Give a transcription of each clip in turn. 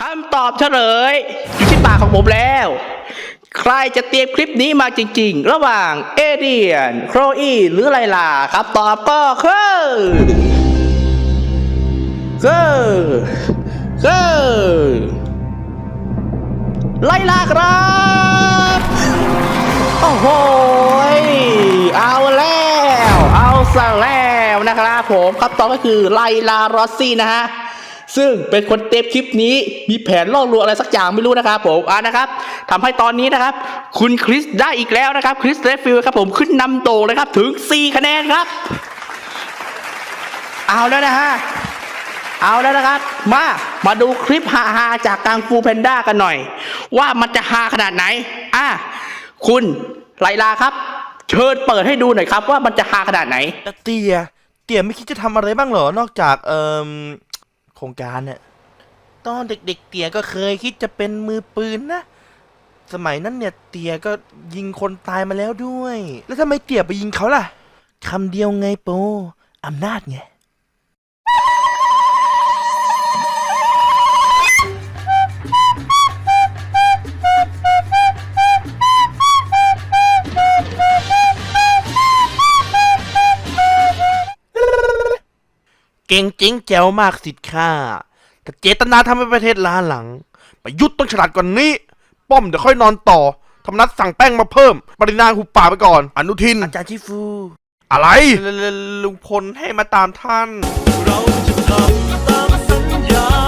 คำตอบเฉลยอยู่ที่ปากของผมแล้ว ใครจะเตรียมคลิปนี้มาจริง ๆ ระหว่างเอเดียน โครอีหรือไลลาครับตอบก็คือคือคือไลลาครับ โอ้โห เอาแล้ว เอาซะแล้วนะครับผมคำตอบก็คือไลลารอสซี่นะฮะ ซึ่งเป็นคนเตรียมคลิปนี้มีแผนล่อลวงอะไรสักอย่างไม่รู้นะครับผมอ่านะครับทำให้ตอนนี้นะครับ คุณคริสได้อีกแล้วนะครับคริสเรฟฟิลครับผมขึ้นนำโด่งเลยครับถึง 4 คะแนนครับ เอาแล้วนะฮะเอาแล้วนะครับ มา มาดูคลิปฮาๆจากกังฟูแพนด้ากันหน่อย ว่ามันจะฮาขนาดไหน อะ คุณไลลาครับ เชิญเปิดให้ดูหน่อยครับ ว่ามันจะฮาขนาดไหน เตีย เตียไม่คิดจะทำอะไรบ้างเหรอ นอกจากเอ่อ ครงการเนี่ยตอนเด็ก ๆ เตียก็เคยคิดจะเป็นมือปืนนะ สมัยนั้นเนี่ยเตียก็ยิงคนตายมาแล้วด้วย แล้วทำไมเตียไปยิงเขาล่ะคำเดียวไงโปอำนาจไง ก่งจริงแจ๋วมากสิทธิ์ข้าแต่เจตนาทำให้ประเทศล้าหลัง ประยุทธ์ต้องฉลาดกว่านนี้ ป้อมเดี๋ยวค่อยนอนต่อธรรมนัดสั่งแป้งมาเพิ่ม ปรินาหุบป่าไปก่อน อนุทิน อาจารย์ชิฟู อะไร ลุงพลให้มาตามท่าน เราจะทำตามสัญญา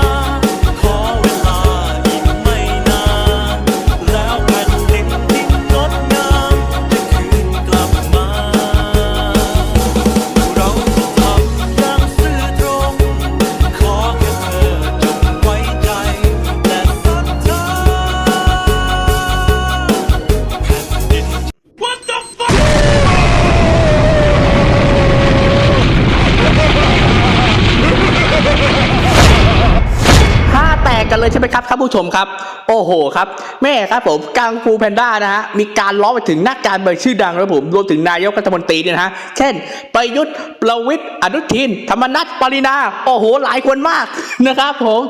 กันเลยใช่ไหมครับท่านผู้ชมครับ โอ้โหครับ แม่ครับผมกังฟูแพนด้านะฮะมีการล้อไปถึงนักการเมืองชื่อดังแล้วผมรวมถึงนายกรัฐมนตรีเนี่ยนะฮะเช่น ประยุทธ์ประวิตยอนุทิน ธรรมนัฐปรินาโอ้โห หลายคนมากนะครับ ผม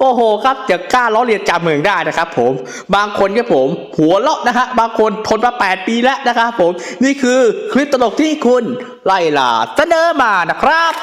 โอ้โหครับจะกล้าล้อเลียนการเมืองได้นะครับ ผม บางคนก็ผม หัวเราะนะฮะบางคนทนมา 8 ปีแล้วนะครับ ผมนี่คือคลิปตลกที่คุณไล่ล่าเสนอมานะครับ